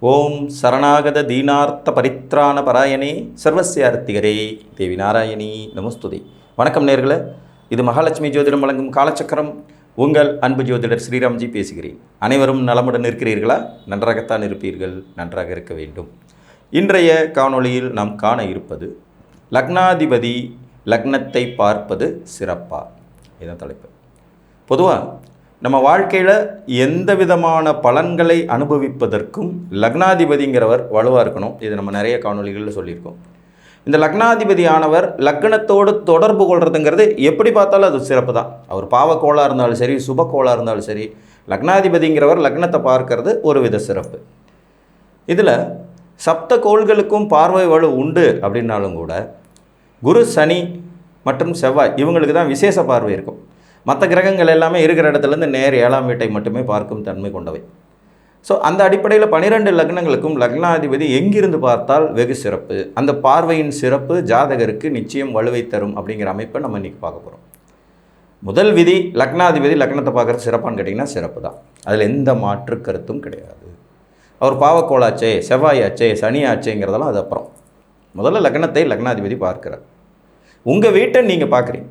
ஓம் சரணாகத தீனார்த்த பரித்ராண பராயணே சர்வசியார்த்திகரே தேவி நாராயணி நமஸ்துதி. வணக்கம் நேர்களே இது மகாலட்சுமி ஜோதிடம் வழங்கும் காலச்சக்கரம். உங்கள் அன்பு ஜோதிடர் ஸ்ரீராம்ஜி பேசுகிறேன். அனைவரும் நலமுடன் இருக்கிறீர்களா? நன்றாகத்தான் இருப்பீர்கள் நன்றாக இருக்க வேண்டும். இன்றைய காணொளியில் நாம் காண இருப்பது லக்னாதிபதி லக்னத்தை பார்ப்பது சிறப்பா? இதுதான் தலைப்பு. பொதுவாக நம்ம வாழ்க்கையில் எந்த விதமான பலன்களை அனுபவிப்பதற்கும் லக்னாதிபதிங்கிறவர் வலுவாக இருக்கணும். இது நம்ம நிறைய காணொளிகளில் சொல்லியிருக்கோம். இந்த லக்னாதிபதியானவர் லக்னத்தோடு தொடர்பு கொள்கிறதுங்கிறது எப்படி பார்த்தாலும் அது சிறப்பு தான். அவர் பாவக்கோளாக இருந்தாலும் சரி சுபக்கோளாக இருந்தாலும் சரி லக்னாதிபதிங்கிறவர் லக்னத்தை பார்க்கறது ஒரு வித சிறப்பு. இதில் சப்த கோள்களுக்கும் பார்வை வலு உண்டு அப்படின்னாலும் கூட குரு சனி மற்றும் செவ்வாய் இவங்களுக்கு தான் விசேஷ பார்வை இருக்கும். மற்ற கிரகங்கள் எல்லாமே இருக்கிற இடத்துலேருந்து நேர் ஏழாம் வீட்டை மட்டுமே பார்க்கும் தன்மை கொண்டவை. ஸோ அந்த அடிப்படையில் பனிரெண்டு லக்னங்களுக்கும் லக்னாதிபதி எங்கிருந்து பார்த்தால் வெகு சிறப்பு. அந்த பார்வையின் சிறப்பு ஜாதகருக்கு நிச்சயம் வலுவை தரும் அப்படிங்கிற அமைப்பை நம்ம இன்றைக்கி பார்க்க போகிறோம் முதல் விதி லக்னாதிபதி லக்னத்தை பார்க்குறது சிறப்பான்னு கேட்டிங்கன்னா சிறப்பு தான். அதில் எந்த மாற்று கருத்தும் கிடையாது. அவர் பாவக்கோளாச்சே செவ்வாயாச்சே சனியாச்சேங்கிறதெல்லாம் அது அப்புறம். முதல்ல லக்னத்தை லக்னாதிபதி பார்க்கிறார். உங்கள் வீட்டை நீங்கள் பார்க்குறீங்க.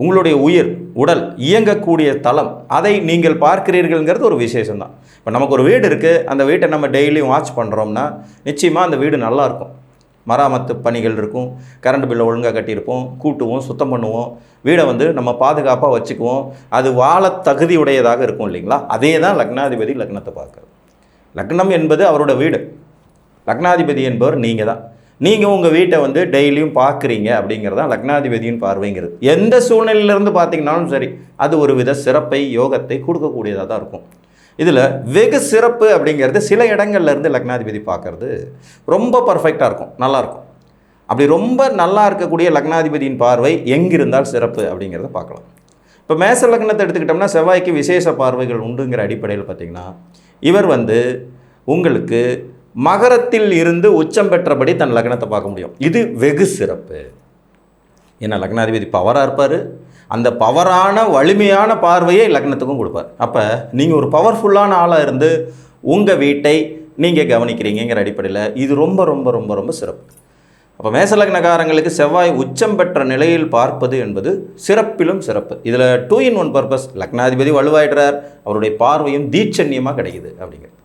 உங்களுடைய உயிர் உடல் இயங்கக்கூடிய தளம். அதை நீங்கள் பார்க்கிறீர்கள்ங்கிறது ஒரு விசேஷம்தான். இப்போ நமக்கு ஒரு வீடு இருக்குது அந்த வீட்டை நம்ம டெய்லியும் வாட்ச் பண்ணுறோம்னா நிச்சயமாக அந்த வீடு நல்லா இருக்கும் மராமத்து பணிகள் இருக்கும். கரண்ட் பில்லை ஒழுங்காக கட்டியிருப்போம். கூட்டுவோம் சுத்தம் பண்ணுவோம். வீடை வந்து நம்ம பாதுகாப்பாக வச்சுக்குவோம். அது வாழ தகுதியுடையதாக இருக்கும் இல்லைங்களா? அதே தான் லக்னாதிபதி லக்னத்தை பார்க்குறது லக்னம் என்பது அவரோட வீடு. லக்னாதிபதி என்பவர் நீங்கள் தான் நீங்கள் உங்கள் வீட்டை வந்து டெய்லியும் பார்க்குறீங்க அப்படிங்கிறது தான் லக்னாதிபதியின் பார்வைங்கிறது. எந்த சூழ்நிலையிலேருந்து பார்த்தீங்கன்னாலும் சரி அது ஒரு வித சிறப்பை யோகத்தை கொடுக்கக்கூடியதாக தான் இருக்கும். இதில் வெகு சிறப்பு அப்படிங்கிறது சில இடங்கள்லேருந்து லக்னாதிபதி பார்க்குறது ரொம்ப பர்ஃபெக்டாக இருக்கும். நல்லாயிருக்கும் அப்படி ரொம்ப நல்லா இருக்கக்கூடிய லக்னாதிபதியின் பார்வை எங்கிருந்தால் சிறப்பு அப்படிங்கிறத பார்க்கலாம். இப்போ மேச லக்னத்தை எடுத்துக்கிட்டோம்னா செவ்வாய்க்கு விசேஷ பார்வைகள் உண்டுங்கிற அடிப்படையில் பார்த்திங்கன்னா இவர் வந்து உங்களுக்கு மகரத்தில் இருந்து உச்சம் பெற்றபடி தன் லக்னத்தை பார்க்க முடியும். இது வெகு சிறப்பு. ஏன்னா லக்னாதிபதி பவராக இருப்பார். அந்த பவரான வலிமையான பார்வையை லக்னத்துக்கும் கொடுப்பார். அப்போ நீங்கள் ஒரு பவர்ஃபுல்லான ஆளாக இருந்து உங்கள் வீட்டை நீங்கள் கவனிக்கிறீங்கிற அடிப்படையில் இது ரொம்ப ரொம்ப ரொம்ப ரொம்ப சிறப்பு. அப்போ மேசலக்னகாரங்களுக்கு செவ்வாய் உச்சம் பெற்ற நிலையில் பார்ப்பது என்பது சிறப்பிலும் சிறப்பு. இதில் டூ இன் ஒன் பர்பஸ் லக்னாதிபதி வலுவாயிடுறார். அவருடைய பார்வையும் தீட்சண்யமாக கிடைக்குது அப்படிங்கிறது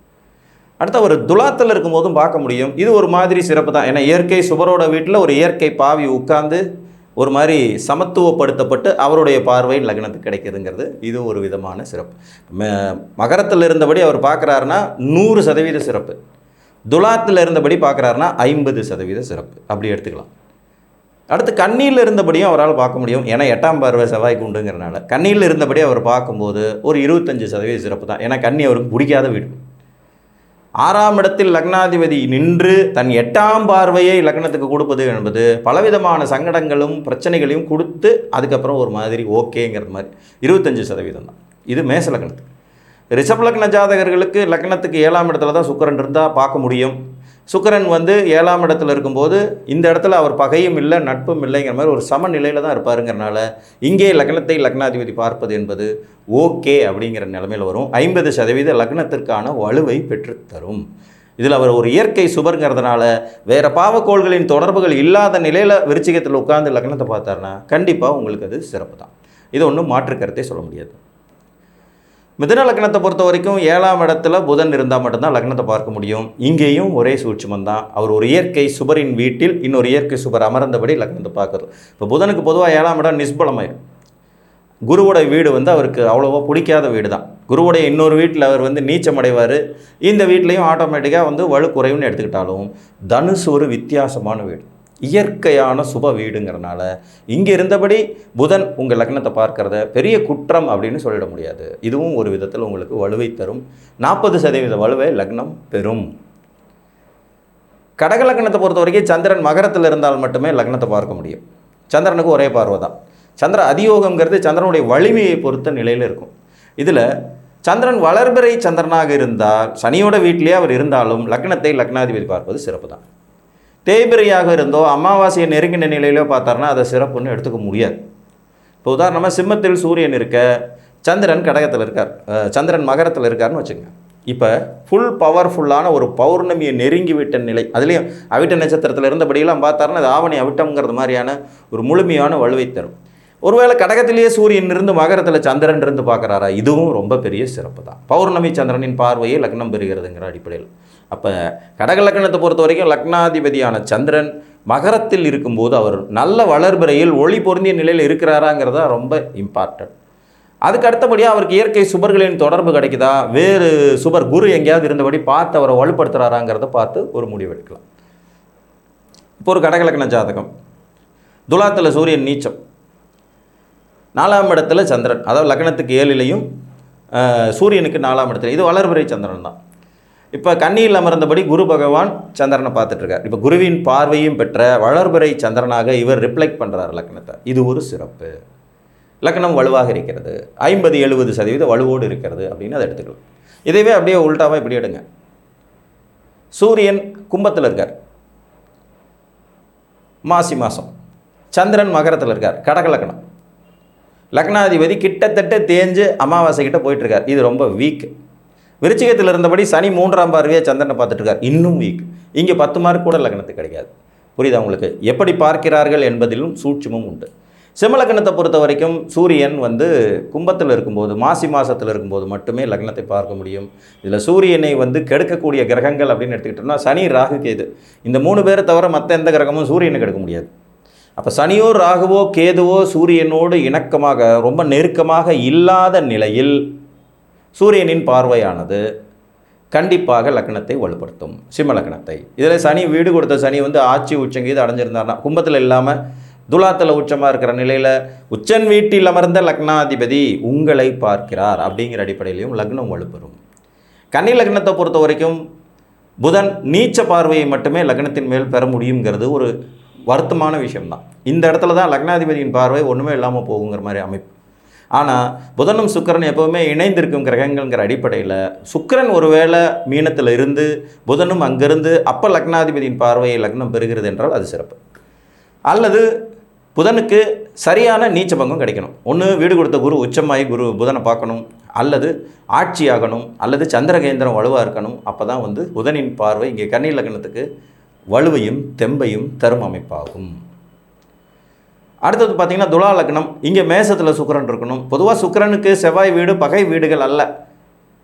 அடுத்து அவர் துலாத்தில் இருக்கும்போதும் பார்க்க முடியும். இது ஒரு மாதிரி சிறப்பு தான். ஏன்னா இயற்கை சுபரோட வீட்டில் ஒரு இயற்கை பாவி உட்கார்ந்து ஒரு மாதிரி சமத்துவப்படுத்தப்பட்டு அவருடைய பார்வை லக்னத்துக்கு கிடைக்குதுங்கிறது இது ஒரு விதமான சிறப்பு. ம- மகரத்தில் இருந்தபடி அவர் பார்க்குறாருன்னா நூறு சதவீத சிறப்பு. துலாத்தில் இருந்தபடி பார்க்குறாருன்னா ஐம்பது சதவீத சிறப்பு. அப்படி எடுத்துக்கலாம். அடுத்து கண்ணியில் இருந்தபடியும் அவரால் பார்க்க முடியும். ஏன்னா எட்டாம் பார்வை செவ்வாய்க்கு உண்டுங்கிறனால. கண்ணியில் இருந்தபடி அவர் பார்க்கும்போது ஒரு இருபத்தஞ்சு சதவீத சிறப்பு தான். ஏன்னா கண்ணி அவருக்கு பிடிக்காத வீடு. ஆறாம் இடத்தில் லக்னாதிபதி நின்று தன் எட்டாம் பார்வையை லக்னத்துக்கு கொடுப்பது என்பது பலவிதமான சங்கடங்களும் பிரச்சனைகளையும் கொடுத்து அதுக்கப்புறம் ஒரு மாதிரி ஓகேங்கிற மாதிரி. இருபத்தஞ்சு சதவீதம் தான். இது மேச லக்னத்துக்கு ரிஷப் லக்ன ஜாதகர்களுக்கு லக்னத்துக்கு ஏழாம் இடத்துல தான் சுக்கரன் இருந்தால் பார்க்க முடியும். சுக்கரன் வந்து ஏழாம் இடத்துல இருக்கும்போது இந்த இடத்துல அவர் பகையும் இல்லை நட்பும் இல்லைங்கிற மாதிரி ஒரு சமநிலையில் தான் இருப்பாருங்கிறனால இங்கே லக்னத்தை லக்னாதிபதி பார்ப்பது என்பது ஓகே அப்படிங்கிற நிலமையில் வரும். ஐம்பது சதவீத லக்னத்திற்கான வலுவை பெற்றுத்தரும். இதில் அவர் ஒரு இயற்கை சுபருங்கிறதுனால வேறு பாவக்கோள்களின் தொடர்புகள் இல்லாத நிலையில் விருச்சிகத்தில் உட்கார்ந்து லக்னத்தை பார்த்தாருன்னா கண்டிப்பாக உங்களுக்கு அது சிறப்பு தான் இது ஒன்றும் மாற்று கருத்தை சொல்ல முடியாது. மிதன லக்னத்தை பொறுத்த வரைக்கும் ஏழாம் இடத்துல புதன் இருந்தால் மட்டும்தான் லக்னத்தை பார்க்க முடியும். இங்கேயும் ஒரே சூட்சமம் தான். அவர் ஒரு இயற்கை சுபரின் வீட்டில் இன்னொரு இயற்கை சுபர் அமர்ந்தபடி லக்னத்தை பார்க்குறது. இப்போ புதனுக்கு பொதுவாக ஏழாம் இடம் நிஷ்பலமாயிடும் குருவோட வீடு வந்து அவருக்கு அவ்வளோவா பிடிக்காத வீடு தான் குருவுடைய இன்னொரு வீட்டில் அவர் வந்து நீச்சம் அடைவார் இந்த வீட்லேயும் ஆட்டோமேட்டிக்காக வந்து வலு குறைவுன்னு எடுத்துக்கிட்டாலும் தனுசு ஒரு வித்தியாசமான வீடு. இயற்கையான சுப வீடுங்கிறனால இங்கே இருந்தபடி புதன் உங்கள் லக்னத்தை பார்க்கறத பெரிய குற்றம் அப்படின்னு சொல்லிட முடியாது. இதுவும் ஒரு விதத்தில் உங்களுக்கு வலுவை தரும். நாற்பது சதவீத வலுவை லக்னம் பெறும். கடக லக்னத்தை பொறுத்த வரைக்கும் சந்திரன் மகரத்தில் இருந்தால் மட்டுமே லக்னத்தை பார்க்க முடியும். சந்திரனுக்கு ஒரே பார்வை தான். சந்திர அதியோகங்கிறது சந்திரனுடைய வலிமையை பொறுத்த நிலையில் இருக்கும். இதில் சந்திரன் வளர்பிறை சந்திரனாக இருந்தால் சனியோட வீட்டிலேயே அவர் இருந்தாலும் லக்னத்தை லக்னாதிபதி பார்ப்பது சிறப்பு தான் தேய்பிரையாக இருந்தோ அமாவாசையை நெருங்கின நிலையிலோ பார்த்தாருன்னா அதை சிறப்புன்னு எடுத்துக்க முடியாது. இப்போ உதாரணமாக சிம்மத்தில் சூரியன் இருக்க சந்திரன் கடகத்தில் இருக்கார். சந்திரன் மகரத்தில் இருக்காருன்னு வச்சுங்க. இப்போ ஃபுல் பவர்ஃபுல்லான ஒரு பௌர்ணமியை நெருங்கி விட்ட நிலை. அதுலேயும் அவிட்ட நட்சத்திரத்தில் இருந்தபடியெல்லாம் பார்த்தாருன்னா அது ஆவணி அவிட்டம்ங்கிறது மாதிரியான ஒரு முழுமையான வலுவை தரும். ஒருவேளை கடகத்திலேயே சூரியன் இருந்து மகரத்தில் சந்திரன் இருந்து பார்க்குறாரா? இதுவும் ரொம்ப பெரிய சிறப்பு தான். பௌர்ணமி சந்திரனின் பார்வையை லக்னம் பெறுகிறதுங்கிற அடிப்படையில். அப்போ கடக லக்னத்தை பொறுத்த வரைக்கும் லக்னாதிபதியான சந்திரன் மகரத்தில் இருக்கும்போது அவர் நல்ல வளர்பிறையில் ஒளி பொருந்திய நிலையில் இருக்கிறாராங்கிறதா ரொம்ப இம்பார்ட்டன்ட் அதுக்கு அடுத்தபடியாக அவருக்கு இயற்கை சுபர்களின் தொடர்பு கிடைக்குதா? வேறு சுபர் குரு எங்கேயாவது இருந்தபடி பார்த்து அவரை வலுப்படுத்துகிறாராங்கிறத பார்த்து ஒரு முடிவு எடுக்கலாம். இப்போ ஒரு கடகலக்கண ஜாதகம். துலாத்தில் சூரியன் நீச்சம். நாலாம் இடத்துல சந்திரன். அதாவது லக்னத்துக்கு ஏழிலையும் சூரியனுக்கு நாலாம் இடத்துல. இது வளர்பிறை சந்திரன் தான். இப்போ கண்ணியில் அமர்ந்தபடி குரு பகவான் சந்திரனை பார்த்துட்ருக்கார். இப்போ குருவின் பார்வையும் பெற்ற வளர்பிறை சந்திரனாக இவர் ரிப்ளெக்ட் பண்ணுறார் லக்னத்தை. இது ஒரு சிறப்பு. லக்னம் வலுவாக இருக்கிறது. ஐம்பது எழுபது சதவீதம் வலுவோடு இருக்கிறது அப்படின்னு அதை எடுத்துக்கலாம். இதுவே அப்படியே உள்டாவாக இப்படி எடுங்க. சூரியன் கும்பத்தில் இருக்கார். மாசி மாதம் சந்திரன் மகரத்தில் இருக்கார். கடக லக்னம். லக்னாதிபதி கிட்டத்தட்ட தேஞ்சு அமாவாசை கிட்ட போயிட்டுருக்கார் இது ரொம்ப வீக் விருச்சிகத்தில் இருந்தபடி சனி மூன்றாம் பார்வையை சந்திரனை பார்த்துட்டு இருக்கார். இன்னும் வீக் இங்கே பத்து மார்க் கூட லக்னத்துக்கு கிடைக்காது. புரியுதா உங்களுக்கு? எப்படி பார்க்கிறார்கள் என்பதிலும் சூட்சமும் உண்டு. சிம்மலக்கணத்தை பொறுத்த வரைக்கும் சூரியன் வந்து கும்பத்தில் இருக்கும்போது மாசி மாசத்தில் இருக்கும்போது மட்டுமே லக்னத்தை பார்க்க முடியும். இதில் சூரியனை வந்து கெடுக்கக்கூடிய கிரகங்கள் அப்படின்னு எடுத்துக்கிட்டோம்னா சனி ராகு கேது. இந்த மூணு பேரை தவிர மற்ற எந்த கிரகமும் சூரியனை கெடுக்க முடியாது. அப்போ சனியோ ராகுவோ கேதுவோ சூரியனோடு இணக்கமாக ரொம்ப நெருக்கமாக இல்லாத நிலையில் சூரியனின் பார்வையானது கண்டிப்பாக லக்னத்தை வலுப்படுத்தும் சிம்ம லக்னத்தை இதில் சனி வீடு கொடுத்த சனி வந்து ஆட்சி உச்சங்கீது அடைஞ்சிருந்தார்னா கும்பத்தில் இல்லாமல் துலாத்தில் உச்சமாக இருக்கிற நிலையில் உச்சன் வீட்டில் அமர்ந்த லக்னாதிபதி உங்களை பார்க்கிறார் அப்படிங்கிற அடிப்படையிலையும் லக்னம் வலுப்பெறும். கன்னி லக்னத்தை பொறுத்த வரைக்கும் புதன் நீச்ச பார்வையை மட்டுமே லக்னத்தின் மேல் பெற முடியுங்கிறது ஒரு வருத்தமான விஷயம்தான். இந்த இடத்துல தான் லக்னாதிபதியின் பார்வை ஒன்றுமே இல்லாமல் போகுங்கிற மாதிரி அமைப்பு. ஆனால் புதனும் சுக்கரன் எப்போவுமே இணைந்திருக்கும் கிரகங்கள்ங்கிற அடிப்படையில் சுக்கரன் ஒருவேளை மீனத்தில் இருந்து புதனும் அங்கிருந்து அப்போ லக்னாதிபதியின் பார்வையை லக்னம் பெறுகிறது என்றால் அது சிறப்பு. அல்லது புதனுக்கு சரியான நீச்ச பங்கம் கிடைக்கணும். ஒன்று வீடு கொடுத்த குரு உச்சமாகி குரு புதனை பார்க்கணும். அல்லது ஆட்சியாகணும் அல்லது சந்திரகேந்திரம் வலுவாக இருக்கணும். அப்போ தான் வந்து புதனின் பார்வை இங்கே கன்னி லக்னத்துக்கு வலுவையும் தெம்பையும் தரும் அமைப்பாகும். அடுத்தது பார்த்தீங்கன்னா துலா லக்னம். இங்கே மேசத்தில் சுக்கரன் இருக்கணும். பொதுவாக சுக்கிரனுக்கு செவ்வாய் வீடு பகை வீடுகள் அல்ல.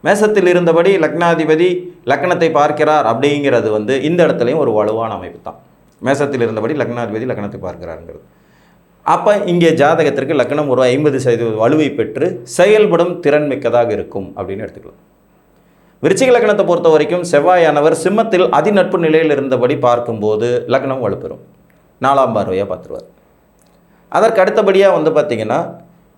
மேசத்தில் இருந்தபடி லக்னாதிபதி லக்னத்தை பார்க்கிறார் அப்படிங்கிறது வந்து இந்த இடத்துலையும் ஒரு வலுவான அமைப்பு தான். மேசத்தில் இருந்தபடி லக்னாதிபதி லக்னத்தை பார்க்கிறாருங்கிறது. அப்போ இங்கே ஜாதகத்திற்கு லக்னம் ஒரு ஐம்பது சதவீத வலுவை பெற்று செயல்படும் திறன் மிக்கதாக இருக்கும் அப்படின்னு எடுத்துக்கலாம். விருச்சிக லக்னத்தை பொறுத்த வரைக்கும் செவ்வாயானவர் சிம்மத்தில் அதிநட்பு நிலையில் இருந்தபடி பார்க்கும்போது லக்னம் வலுப்பெறும். நாலாம் பார்வையாக பார்த்துருவார். அதற்கு அடுத்தபடியாக வந்து பார்த்தீங்கன்னா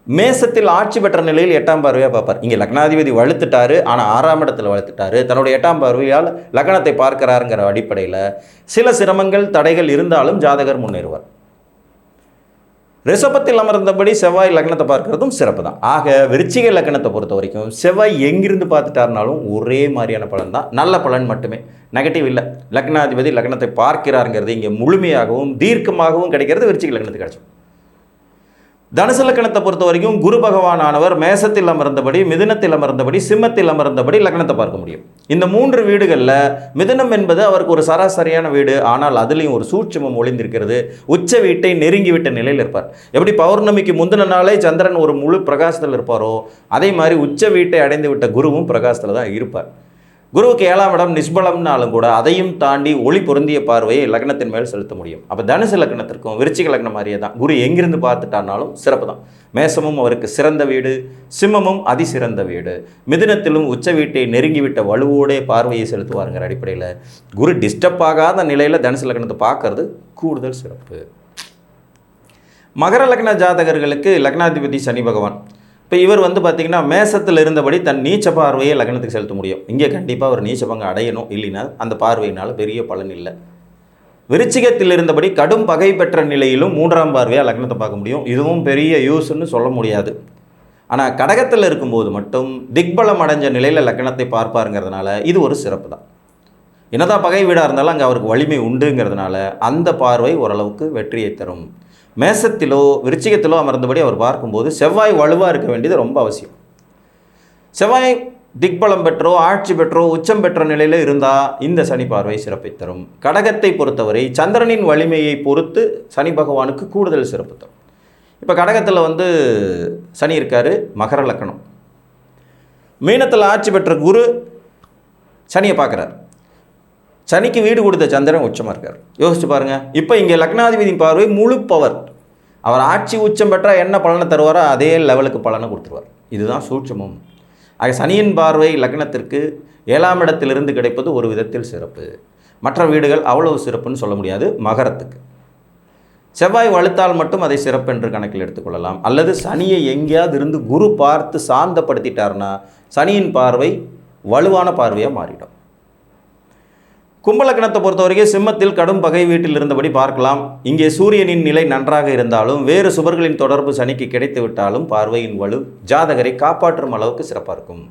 மேசத்தில் ஆட்சி பெற்ற நிலையில் எட்டாம் பார்வையாக பார்ப்பார். இங்கே லக்னாதிபதி வலுத்துட்டாரு ஆனால் ஆறாம் இடத்தில் வலுத்துட்டாரு. தன்னுடைய எட்டாம் பார்வையால் லக்னத்தை பார்க்கிறாருங்கிற அடிப்படையில் சில சிரமங்கள் தடைகள் இருந்தாலும் ஜாதகர் முன்னேறுவார். ரிஷபத்தில் அமர்ந்தபடி செவ்வாய் லக்னத்தை பார்க்கறதும் சிறப்பு தான். ஆக விருச்சிக லக்னத்தை பொறுத்த வரைக்கும் செவ்வாய் எங்கிருந்து பார்த்துட்டாருனாலும் ஒரே மாதிரியான பலன் தான். நல்ல பலன் மட்டுமே. நெகட்டிவ் இல்லை. லக்னாதிபதி லக்னத்தை பார்க்கிறாருங்கிறது இங்கே முழுமையாகவும் தீர்க்கமாகவும் கிடைக்கிறது விருச்சிக லக்னத்துக்கு கிடைச்சோம் தனுசு லக்கணத்தை பொறுத்த வரைக்கும் குரு பகவானவர் மேசத்தில் அமர்ந்தபடி மிதுனத்தில் அமர்ந்தபடி சிம்மத்தில் அமர்ந்தபடி லக்னத்தை பார்க்க முடியும். இந்த மூன்று வீடுகளில் மிதுனம் என்பது அவருக்கு ஒரு சராசரியான வீடு. ஆனால் அதுலேயும் ஒரு சூட்சமம் ஒளிந்திருக்கிறது. உச்ச வீட்டை நெருங்கிவிட்ட நிலையில் இருப்பார். எப்படி பௌர்ணமிக்கு முந்தின நாளே சந்திரன் ஒரு முழு பிரகாசத்தில் இருப்பாரோ அதே மாதிரி உச்ச வீட்டை அடைந்து விட்ட குருவும் பிரகாசத்தில் தான் இருப்பார். குருவுக்கு ஏழாம் இடம் நிஷ்பலம்னாலும் கூட அதையும் தாண்டி ஒளி பொருந்திய பார்வையை லக்னத்தின் மேல் செலுத்த முடியும். அப்போ தனுசு லக்னத்திற்கும் விருச்சிக லக்னம் மாதிரியே தான். குரு எங்கிருந்து பார்த்துட்டானாலும் சிறப்பு தான். மேசமும் அவருக்கு சிறந்த வீடு சிம்மமும் அதிசிறந்த வீடு. மிதுனத்திலும் உச்ச வீட்டை நெருங்கிவிட்ட வலுவோடே பார்வையை செலுத்துவாருங்கிற அடிப்படையில் குரு டிஸ்டர்ப் ஆகாத நிலையில் தனுசு லக்னத்தை பார்க்கறது கூடுதல் சிறப்பு. மகர லக்ன ஜாதகர்களுக்கு லக்னாதிபதி சனி பகவான். இப்போ இவர் வந்து பார்த்திங்கன்னா மேசத்தில் இருந்தபடி தன் நீச்ச பார்வையை லக்னத்துக்கு செலுத்த முடியும். இங்கே கண்டிப்பாக அவர் நீச்ச பங்கு அடையணும் இல்லைன்னா அந்த பார்வையினால் பெரிய பலன் இல்லை. விருச்சிகத்தில் இருந்தபடி கடும் பகை பெற்ற நிலையிலும் மூன்றாம் பார்வையாக லக்னத்தை பார்க்க முடியும். இதுவும் பெரிய யூஸ்ன்னு சொல்ல முடியாது. ஆனால் கடகத்தில் இருக்கும்போது மட்டும் திக்பலம் அடைஞ்ச நிலையில் லக்னத்தை பார்ப்பாருங்கிறதுனால இது ஒரு சிறப்பு தான். என்னதான் பகை வீடாக இருந்தாலும் அங்கே அவருக்கு வலிமை உண்டுங்கிறதுனால அந்த பார்வை ஓரளவுக்கு வெற்றியை தரும். மேசத்திலோ விருச்சிகத்திலோ அமர்ந்தபடி அவர் பார்க்கும்போது செவ்வாய் வலுவாக இருக்க வேண்டியது ரொம்ப அவசியம். செவ்வாய் திக்பலம் பெற்றோ ஆட்சி பெற்றோ உச்சம் பெற்ற நிலையில் இருந்தால் இந்த சனி பார்வை சிறப்பை தரும். கடகத்தை பொறுத்தவரை சந்திரனின் வலிமையை பொறுத்து சனி பகவானுக்கு கூடுதல் சிறப்பு தரும். இப்போ கடகத்தில் வந்து சனி இருக்கார் மகர லக்கணம். மீனத்தில் ஆட்சி பெற்ற குரு சனியை பார்க்குறார். சனிக்கு வீடு கொடுத்த சந்திரன் உச்சமாக இருக்கார். யோசிச்சு பாருங்கள் இப்போ இங்கே லக்னாதிபதியின் பார்வை முழு பவர் அவர் ஆட்சி உச்சம் பெற்றால் என்ன பலனை தருவாரோ அதே லெவலுக்கு பலனை கொடுத்துருவார். இதுதான் சூட்சமும். ஆக சனியின் பார்வை லக்னத்திற்கு ஏழாம் இடத்திலிருந்து கிடைப்பது ஒரு விதத்தில் சிறப்பு. மற்ற வீடுகள் அவ்வளவு சிறப்புன்னு சொல்ல முடியாது. மகரத்துக்கு. செவ்வாய் வலுத்தால் மட்டும் அதை சிறப்பு என்று கணக்கில் எடுத்துக்கொள்ளலாம் அல்லது சனியை எங்கேயாவது இருந்து குரு பார்த்து சாந்தப்படுத்திட்டார்னா சனியின் பார்வை வலுவான பார்வையாக மாறிடும். கும்பலக்கணத்தை பொறுத்த வரைக்கும் சிம்மத்தில் கடும் பகை வீட்டில் இருந்தபடி பார்க்கலாம். இங்கே சூரியனின் நிலை நன்றாக இருந்தாலும் வேறு சுவர்களின் தொடர்பு சனிக்கு கிடைத்து விட்டாலும் பார்வையின் வலு ஜாதகரை காப்பாற்றும் அளவுக்கு சிறப்பாக இருக்கும்.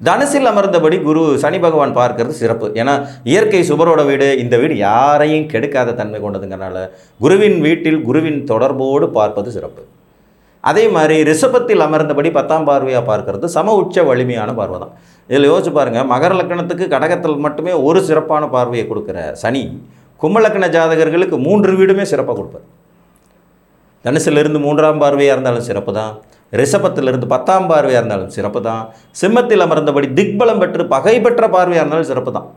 தனுசில் அமர்ந்தபடி குரு சனி பகவான் பார்க்கறது சிறப்பு. ஏன்னா இயற்கை சுபரோட வீடு இந்த வீடு யாரையும் கெடுக்காத தன்மை கொண்டதுங்கிறனால குருவின் வீட்டில் குருவின் தொடர்போடு பார்ப்பது சிறப்பு. அதே மாதிரி ரிஷபத்தில் அமர்ந்தபடி பத்தாம் பார்வையாக பார்க்கறது சம உச்ச வலிமையான பார்வை தான். இதில் யோசிச்சு பாருங்கள் மகர லக்கணத்துக்கு கடகத்தில் மட்டுமே ஒரு சிறப்பான பார்வையை கொடுக்குற சனி கும்பலக்கண ஜாதகர்களுக்கு மூன்று வீடுமே சிறப்பாக கொடுப்பார். தனுசிலிருந்து மூன்றாம் பார்வையாக இருந்தாலும் சிறப்பு தான். ரிஷபத்திலிருந்து பத்தாம் பார்வையாக இருந்தாலும் சிறப்பு தான். சிம்மத்தில் அமர்ந்தபடி திக்பலம் பெற்று பகை பெற்ற பார்வையாக இருந்தாலும் சிறப்பு தான்.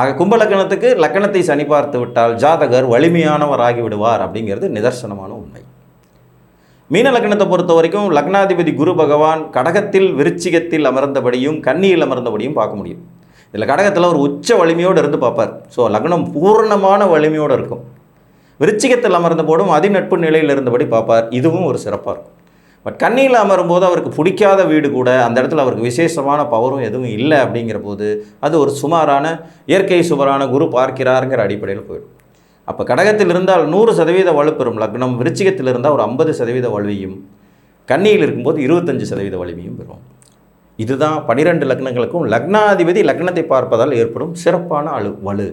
ஆக கும்பலக்கணத்துக்கு லக்கணத்தை சனி பார்த்து விட்டால் ஜாதகர் வலிமையானவர் ஆகிவிடுவார் அப்படிங்கிறது நிதர்சனமான உண்மை. மீன லக்னத்தை பொறுத்த வரைக்கும் லக்னாதிபதி குரு பகவான் கடகத்தில் விருச்சிகத்தில் அமர்ந்தபடியும் கன்னியில் அமர்ந்தபடியும் பார்க்க முடியும். இதில் கடகத்தில் ஒரு உச்ச வலிமையோடு இருந்து பார்ப்பார். ஸோ லக்னம் பூர்ணமான வலிமையோடு இருக்கும். விருச்சிகத்தில் அமர்ந்த போதும் அதிநட்பு நிலையில் இருந்தபடி பார்ப்பார். இதுவும் ஒரு சிறப்பாக இருக்கும். பட் கண்ணியில் அமரும்போது அவருக்கு பிடிக்காத வீடு கூட அந்த இடத்துல அவருக்கு விசேஷமான பவரும் எதுவும் இல்லை அப்படிங்கிற போது அது ஒரு சுமாரான இயற்கை சுவரான குரு பார்க்கிறாருங்கிற அடிப்படையில் போயிடும். அப்போ கடகத்தில் இருந்தால் நூறு சதவீத வலுப்பெறும் லக்னம் விருச்சிகத்தில் இருந்தால் ஒரு ஐம்பது சதவீத வலுவையும் கன்னியில் இருக்கும்போது இருபத்தஞ்சு சதவீத வலிமையும் பெறும் இதுதான் பனிரெண்டு லக்னங்களுக்கும் லக்னாதிபதி லக்னத்தை பார்ப்பதால் ஏற்படும் சிறப்பான அழு வலு.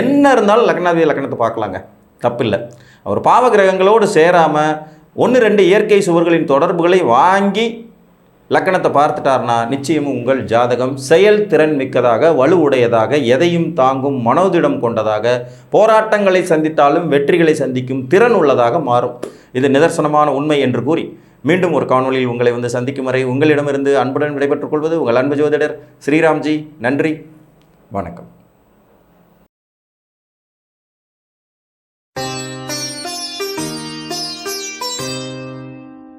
என்ன இருந்தாலும் லக்னாதிபதி லக்னத்தை பார்க்கலாங்க. தப்பில்லை. அவர் பாவ கிரகங்களோடு சேராமல் ஒன்று ரெண்டு இயற்கை சுவர்களின் தொடர்புகளை வாங்கி லக்கணத்தை பார்த்துட்டார்னா நிச்சயம் உங்கள் ஜாதகம் செயல்திறன் மிக்கதாக வலுவுடையதாக எதையும் தாங்கும் மனோதிடம் கொண்டதாக போராட்டங்களை சந்தித்தாலும் வெற்றிகளை சந்திக்கும் திறன் உள்ளதாக மாறும். இது நிதர்சனமான உண்மை என்று கூறி மீண்டும் ஒரு காணொளியில் உங்களை வந்து சந்திக்கும் வரை உங்களிடமிருந்து அன்புடன் விடைபெற்றுக் கொள்வது உங்கள் அன்பு ஜோதிடர் ஸ்ரீராம்ஜி. நன்றி. வணக்கம்.